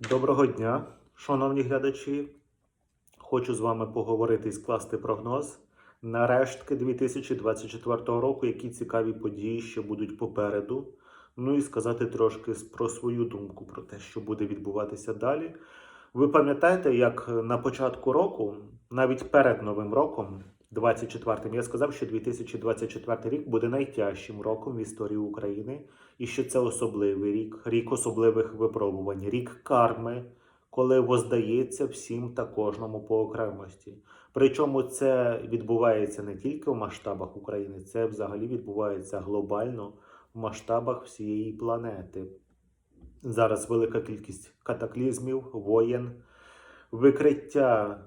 Доброго дня, шановні глядачі. Хочу з вами поговорити і скласти прогноз на рештки 2024 року, які цікаві події ще будуть попереду. Ну і сказати трошки про свою думку про те, що буде відбуватися далі. Ви пам'ятаєте, як на початку року, навіть перед Новим роком, 24-м, я сказав, що 2024 рік буде найтяжчим роком в історії України, і що це особливий рік, рік особливих випробувань, рік карми, коли воздається всім та кожному по окремості. Причому це відбувається не тільки в масштабах України, це взагалі відбувається глобально в масштабах всієї планети. Зараз велика кількість катаклізмів, воєн, викриття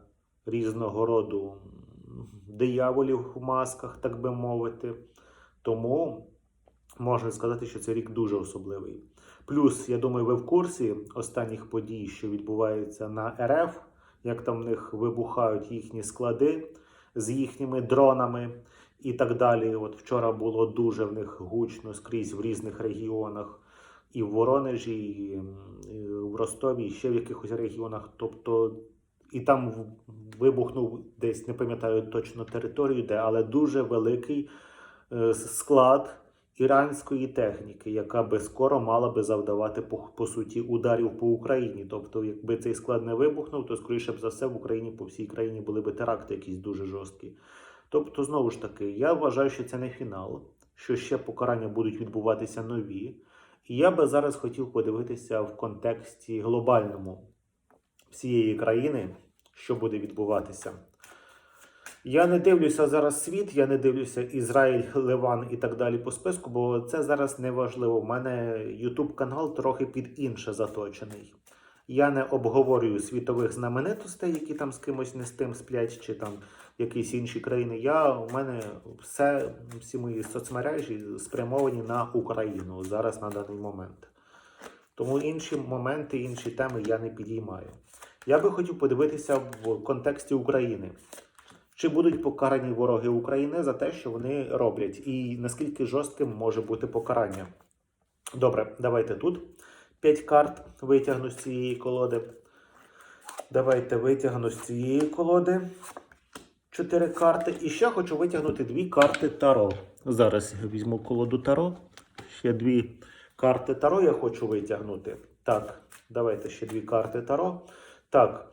різного роду дияволів в масках, так би мовити. Тому можна сказати, що цей рік дуже особливий. Плюс, я думаю, ви в курсі останніх подій, що відбуваються на РФ, як там в них вибухають їхні склади з їхніми дронами і так далі. От вчора було дуже в них гучно скрізь в різних регіонах, і в Воронежі, і в Ростові, і ще в якихось регіонах. Тобто, і там вибухнув десь, не пам'ятаю точно територію, де, але дуже великий е, склад іранської техніки, яка би скоро мала би завдавати по, по суті ударів по Україні. Тобто, якби цей склад не вибухнув, то скоріше б за все в Україні по всій країні були би теракти якісь дуже жорсткі. Тобто, знову ж таки, я вважаю, що це не фінал, що ще покарання будуть відбуватися нові. І я би зараз хотів подивитися в контексті глобальному всієї країни, що буде відбуватися. Я не дивлюся зараз світ, я не дивлюся Ізраїль, Ливан і так далі по списку, бо це зараз не важливо. У мене YouTube канал трохи під інше заточений. Я не обговорюю світових знаменитостей, які там з кимось не з тим сплять, чи там якісь інші країни. Я у мене все, всі мої соцмережі спрямовані на Україну зараз на даний момент. Тому інші моменти, інші теми я не підіймаю. Я би хотів подивитися в контексті України. Чи будуть покарані вороги України за те, що вони роблять, і наскільки жорстким може бути покарання? Добре, давайте тут 5 карт витягну з цієї колоди. Давайте витягну з цієї колоди 4 карти. І ще хочу витягнути дві карти Таро. Зараз я візьму колоду Таро. Ще дві карти Таро я хочу витягнути. Так, давайте ще дві карти Таро. Так,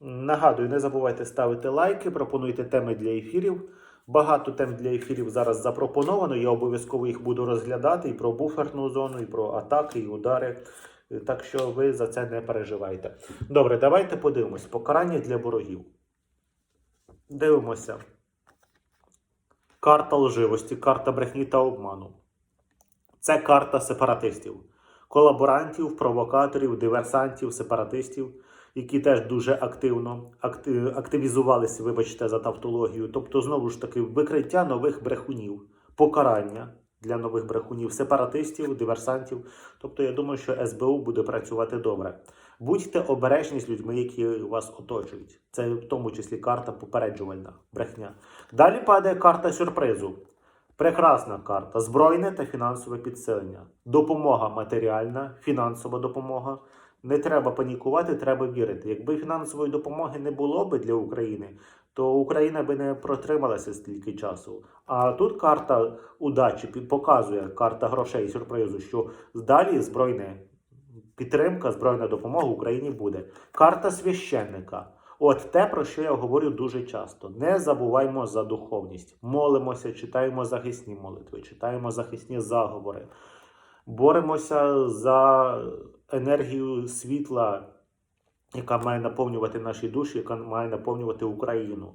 нагадую, не забувайте ставити лайки, пропонуйте теми для ефірів. Багато тем для ефірів зараз запропоновано. Я обов'язково їх буду розглядати і про буферну зону, і про атаки, і удари. Так що ви за це не переживайте. Добре, давайте подивимось. Покарання для ворогів. Дивимося. Карта лживості, карта брехні та обману. Це карта сепаратистів, колаборантів, провокаторів, диверсантів, сепаратистів, які теж дуже активно активізувалися, вибачте, за тавтологію. Тобто, знову ж таки, викриття нових брехунів, покарання для нових брехунів, сепаратистів, диверсантів. Тобто, я думаю, що СБУ буде працювати добре. Будьте обережні з людьми, які вас оточують. Це в тому числі карта попереджувальна брехня. Далі падає карта сюрпризу. Прекрасна карта. Збройне та фінансове підсилення. Допомога матеріальна, фінансова допомога. Не треба панікувати, треба вірити. Якби фінансової допомоги не було би для України, то Україна би не протрималася стільки часу. А тут карта удачі показує карта грошей сюрпризу, що далі збройне підтримка, збройна допомога Україні буде. Карта священника. От те, про що я говорю дуже часто. Не забуваймо за духовність. Молимося, читаємо захисні молитви, читаємо захисні заговори, боремося за енергію світла, яка має наповнювати наші душі, яка має наповнювати Україну.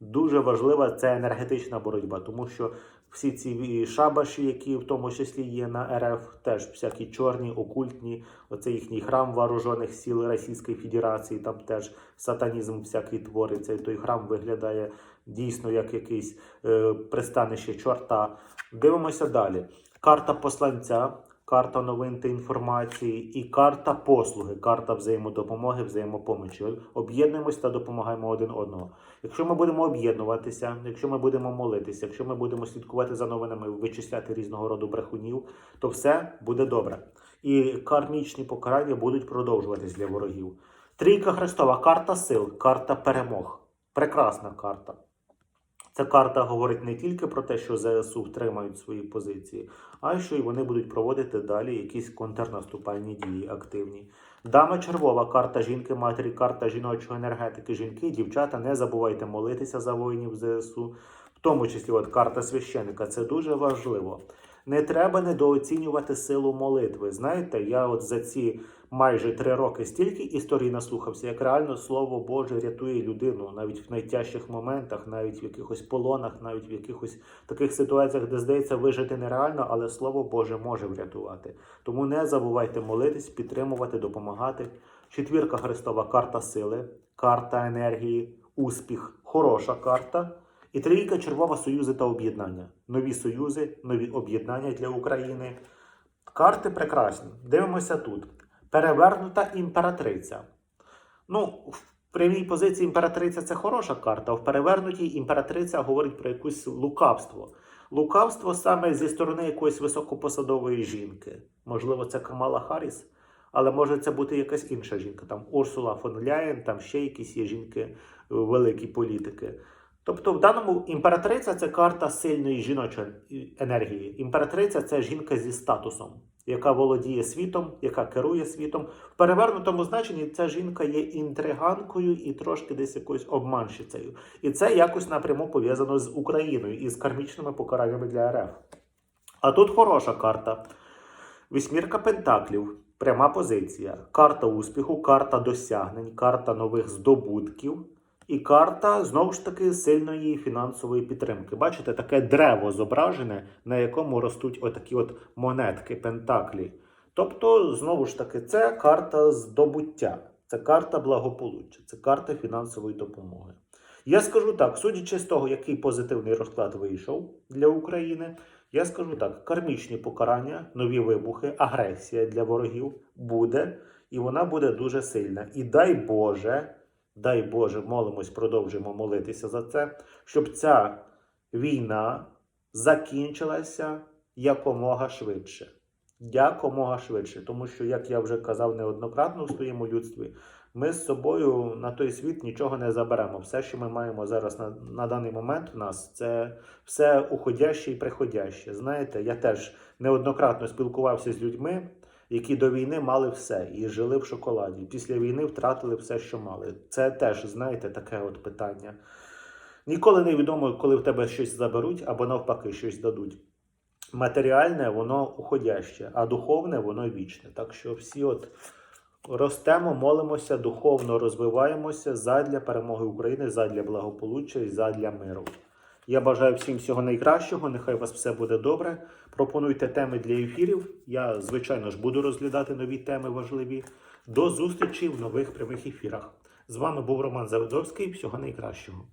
Дуже важлива це енергетична боротьба, тому що всі ці шабаші, які в тому числі є на РФ, теж всякі чорні, окультні, оце їхній храм вооружених сил Російської Федерації, там теж сатанізм всякий твориться. І той храм виглядає дійсно як якийсь е, пристанище чорта. Дивимося далі. Карта посланця, карта новин та інформації і карта послуги, карта взаємодопомоги, взаємопомочі. Об'єднуємось та допомагаємо один одного. Якщо ми будемо об'єднуватися, якщо ми будемо молитися, якщо ми будемо слідкувати за новинами, вичисляти різного роду брехунів, то все буде добре. і кармічні покарання будуть продовжуватись для ворогів. Трійка Христова, карта сил, карта перемог. Прекрасна карта. Ця карта говорить не тільки про те, що ЗСУ втримають свої позиції, а й що і вони будуть проводити далі якісь контрнаступальні дії активні. Дама червова, карта жінки, матері, карта жіночої енергетики, жінки, дівчата, не забувайте молитися за воїнів ЗСУ, в тому числі от карта священика. Це дуже важливо. Не треба недооцінювати силу молитви. Знаєте, я от за ці майже три роки стільки історій наслухався, як реально слово Боже рятує людину навіть в найтяжчих моментах, навіть в якихось полонах, навіть в якихось таких ситуаціях, де здається вижити нереально, але слово Боже може врятувати. Тому не забувайте молитись, підтримувати, допомагати. Четвірка Христова карта сили, карта енергії, успіх, хороша карта. І трійка червова союзи та об'єднання. Нові союзи, нові об'єднання для України. Карти прекрасні. Дивимося тут. Перевернута імператриця. Ну, в прямій позиції імператриця це хороша карта, а в перевернутій імператриця говорить про якусь лукавство. Лукавство саме зі сторони якоїсь високопосадової жінки. Можливо, це Камала Харріс, але може це бути якась інша жінка. Там Урсула фон Ляєн, там ще якісь є жінки, е, великі політики. Тобто, в даному імператриця це карта сильної жіночої енергії. Імператриця це жінка зі статусом, яка володіє світом, яка керує світом. В перевернутому значенні ця жінка є інтриганкою і трошки десь якоюсь обманщицею. І це якось напряму пов'язано з Україною і з кармічними покараннями для РФ. А тут хороша карта. Вісьмірка Пентаклів, пряма позиція, карта успіху, карта досягнень, карта нових здобутків і карта знову ж таки сильної фінансової підтримки. Бачите, таке древо зображене, на якому ростуть отакі от монетки, пентаклі. Тобто, знову ж таки, це карта здобуття, це карта благополуччя, це карта фінансової допомоги. Я скажу так, судячи з того, який позитивний розклад вийшов для України, я скажу так: кармічні покарання, нові вибухи, агресія для ворогів буде, і вона буде дуже сильна. І дай Боже, дай Боже, молимось, продовжуємо молитися за це, щоб ця війна закінчилася якомога швидше. Якомога швидше. Тому що, як я вже казав неоднократно в своєму людстві, ми з собою на той світ нічого не заберемо. Все, що ми маємо зараз на, на даний момент у нас, це все уходяще і приходяще. Знаєте, я теж неоднократно спілкувався з людьми, які до війни мали все і жили в шоколаді. Після війни втратили все, що мали. Це теж, знаєте, таке от питання. Ніколи не відомо, коли в тебе щось заберуть або навпаки щось дадуть. Матеріальне воно уходяще, а духовне воно вічне. Так що всі от ростемо, молимося, духовно розвиваємося задля перемоги України, задля благополуччя і задля миру. Я бажаю всім всього найкращого. Нехай у вас все буде добре. Пропонуйте теми для ефірів. Я, звичайно ж, буду розглядати нові теми важливі. До зустрічі в нових прямих ефірах. З вами був Роман Заводовський. Всього найкращого.